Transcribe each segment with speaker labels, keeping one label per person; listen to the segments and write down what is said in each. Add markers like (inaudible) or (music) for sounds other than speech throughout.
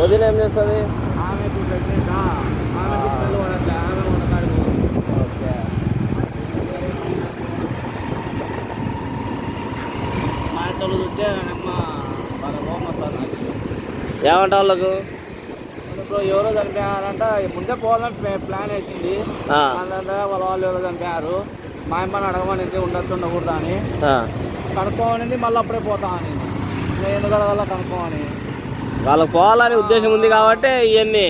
Speaker 1: వదిన ఏం చేస్తుంది? ఏమంట వాళ్ళకు?
Speaker 2: ఇప్పుడు ఎవరో చనిపోయారంట. ముందే పోవాలని ప్లా- ప్లాన్ వేసింది. వాళ్ళ వాళ్ళు ఎవరో చనిపోయారు. మా అమ్మని అడగమనింది ఉండొచ్చు ఉండకూడదు అని. కనుక్కోమనింది మళ్ళీ అప్పుడే పోతా అని నేను ఎందుకు అడగాల కనుక్కోమని.
Speaker 1: వాళ్ళకి పోవాలని ఉద్దేశం ఉంది కాబట్టి ఇవన్నీ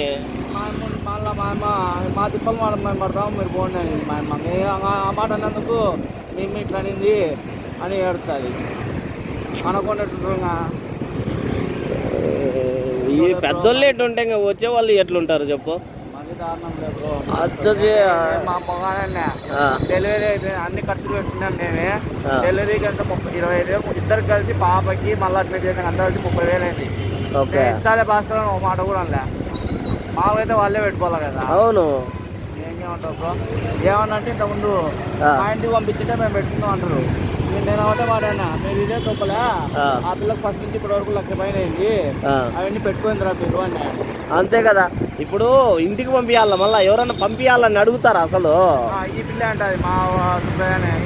Speaker 2: మా అమ్మ మళ్ళీ మా అమ్మ మా తిప్పలు మాట మేము పడతాము మీరు పోండి మా అమ్మ ఆ మాట అన్నందుకు మేము ఇట్లా అనింది అని ఏడుస్తుంది అనుకున్నట్టు
Speaker 1: ఈ పెద్దోళ్ళు ఎట్లుంటే ఇంకా వచ్చే వాళ్ళు ఎట్లుంటారు చెప్పు? అచ్చచ్చే.
Speaker 2: మా మొగానే
Speaker 1: ఆ,
Speaker 2: డెలివరీ అయితే అన్ని ఖర్చులు పెట్టుకున్నాను నేనే. డెలివరీకి అంత ముప్పై ఇరవై ఐదు ఇద్దరు కలిసి పాపకి మళ్ళీ అడ్మిట్ చేసాక అందరూ కలిసి ముప్పై వేలు అయింది.
Speaker 1: ఓకే.
Speaker 2: ఇస్తాలే భాస్కర్ ఒక మాట కూడా అనలే. మాకైతే వాళ్ళే పెట్టుకోవాలి కదా.
Speaker 1: అవును.
Speaker 2: ఏమంటావు బ్రో? ఏమన్నా అంటే ఇంతకుముందు. మా ఇంటికి పంపించింటే మేము పెట్టుకుందాం అంటారు. నేను ఒకటే వాడానా మీరు ఇదే తొప్పలే
Speaker 1: ఆ.
Speaker 2: పిల్లకి ఫస్ట్ నుంచి ఇప్పటి వరకు లక్ష పైన అయింది. అవన్నీ పెట్టుకుందిరా మీరు అని
Speaker 1: అంతే కదా. ఇప్పుడు ఇంటికి పంపించాల మళ్ళీ ఎవరన్నా పంపించాలని అడుగుతారా అసలు?
Speaker 2: ఈ పిల్ల అంటది మా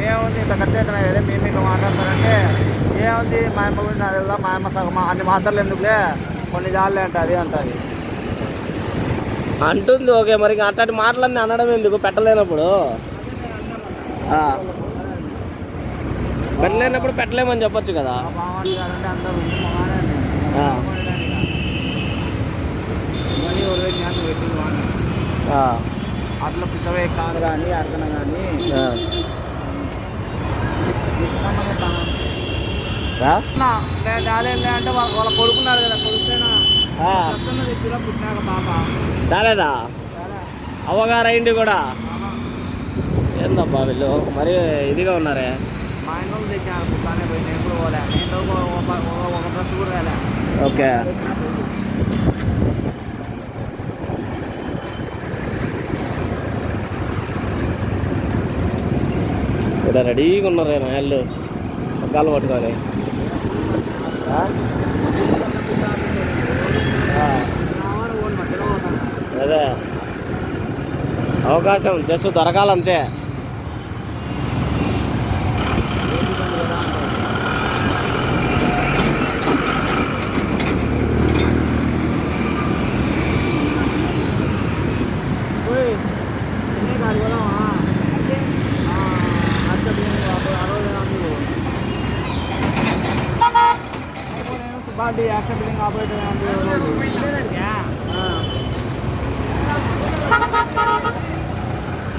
Speaker 2: ఏముంది ఇంత ఖర్చు అవుతున్నాయి మేము ఇట్లా మాట్లాడతారంటే ఏముంది మా అమ్మ గురించి నాకు మా అమ్మ సగం అన్ని మాటలు ఎందుకులే? కొన్ని జాలే అంటది అంటది.
Speaker 1: అంటుంది ఓకే మరి ఇంకా అట్లాంటి మాటలన్నీ అనడం ఎందుకు? పెట్టలేనప్పుడు. పెట్టలేనప్పుడు పెట్టలేమని చెప్పొచ్చు కదా
Speaker 2: మా బాగుంది కదంటే అందరూ ఉంది మగానే ఉంది.
Speaker 1: ఆ.
Speaker 2: మళ్ళీ ఎవరు జ్ఞానం పెట్టింది వాడిని
Speaker 1: ఆ,
Speaker 2: అట్లా పిచ్చవే కాదు కానీ అర్థన కానీ. అంటే వాళ్ళ కొడుకున్నారు కదా కొడుకునా పుట్టినాక పాప.
Speaker 1: రాలేదా. అవగారు అయింది కూడా. ఏందబ్బా వీళ్ళు? మరి ఇదిగా ఉన్నారే?
Speaker 2: మా ఇంట్లో తెచ్చాను పుట్టానే పోయి నేను కూడా పోలే. నేను ఒక డ్రెస్ కూడా రాలే.
Speaker 1: ఓకే. ఇక్కడ రెడీగా ఉన్నారు నాయళ్ళు పగ్గాలు పట్టుకొని. అదే. అవకాశం జస్ట్ దొరకాలంతే.
Speaker 2: బాడీ యాక్షన్ బిల్డింగ్ ఆపరేటర్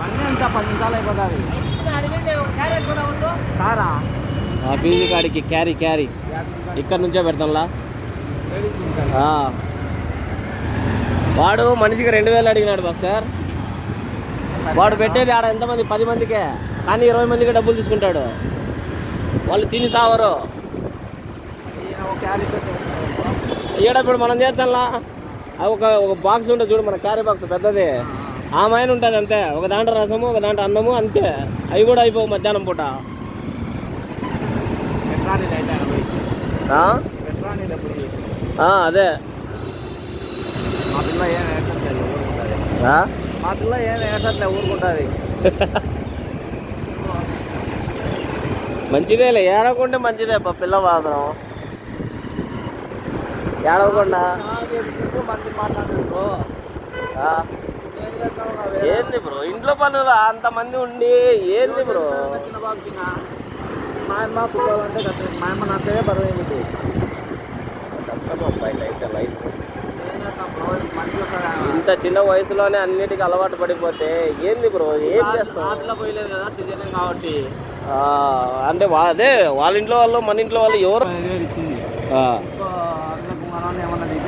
Speaker 2: అన్నీ అంతా పది నిమిషాలు అయిపోతుంది. కారా?
Speaker 1: ఆ పీజీ కాడికి క్యారీ క్యారీ. ఇక్కడ నుంచే పెడతాంలా? వాడు మనిషికి రెండు వేలు అడిగినాడు భాస్కర్. వాడు పెట్టేది ఆడ ఎంతమంది? పది మందికే. కానీ ఇరవై మందికి డబ్బులు తీసుకుంటాడు. వాళ్ళు తిని సావరు. ఈడ ఇప్పుడు మనం చేస్తాంలా? ఒక ఒక బాక్స్ ఉంటుంది చూడు మన క్యారీ బాక్స్ పెద్దది. ఆ మైన ఉంటుంది అంతే. ఒక దాంట్లో రసము ఒక దాంట్లో అన్నము అంతే. అవి కూడా అయిపోవు మధ్యాహ్నం పూట. అదే (laughs)
Speaker 2: మా పిల్ల ఏం ఏడ్చట్లేదు ఊరుకుంటుంది మా పిల్ల ఏం ఏడ్చట్లే ఊరుకుంటుంది
Speaker 1: మంచిదేలే. ఏడకుంటే మంచిదే పా పిల్ల మాత్రం ఏడవకుండా? ఏంది బ్రో? ఇంట్లో పనులు? అంతమంది ఉండి ఏంది బ్రో?
Speaker 2: మా అమ్మ పుట్టాలంటే కష్టం మా అమ్మ నచ్చే బరువు ఏమిటి
Speaker 1: కష్టం అబ్బాయి లైఫ్ లైఫ్ ఇంత చిన్న వయసులోనే అన్నిటికీ అలవాటు పడిపోతే ఏంది బ్రో? ఏం చేస్తాం
Speaker 2: కాబట్టి.
Speaker 1: అంటే అదే వాళ్ళ ఇంట్లో వాళ్ళు మన ఇంట్లో వాళ్ళు ఎవరు?
Speaker 2: ఇచ్చింది. thank